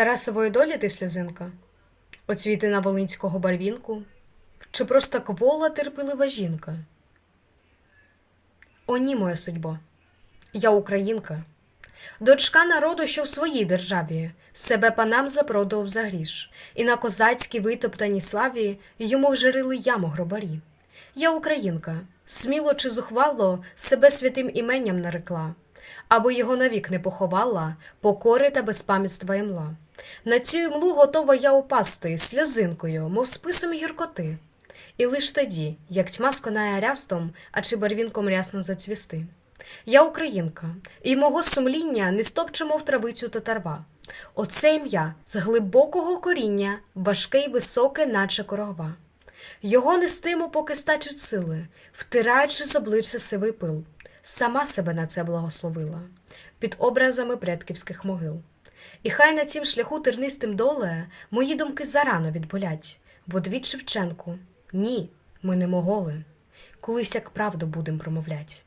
Тарасової долі ти сльозинка? Оцвіти на волинського барвінку? Чи просто квола терпелива жінка? О, ні, моя судьбо, я українка, дочка народу, що в своїй державі себе панам запродав за гріш, і на козацькій витоптаній славі йому вжирили яму гробарі. Я українка, сміло чи зухвало себе святим іменням нарекла, аби його навік не поховала, покори та безпам'ятства імла. На цю імлу готова я упасти сльозинкою, мов списом гіркоти. І лиш тоді, як тьма сконає рястом, а чи барвінком рясно зацвісти. Я українка, і мого сумління не стопче, мов травицю татарва. Оце ім'я з глибокого коріння, важке й високе, наче корова. Його нестиму, поки стачить сили, втираючи з обличчя сивий пил. Сама себе на це благословила, під образами предківських могил. І хай на цім шляху тернистим доле мої думки зарано відболять, в одвід Шевченку. Ні, ми не моголи. Колись як правду будем промовлять.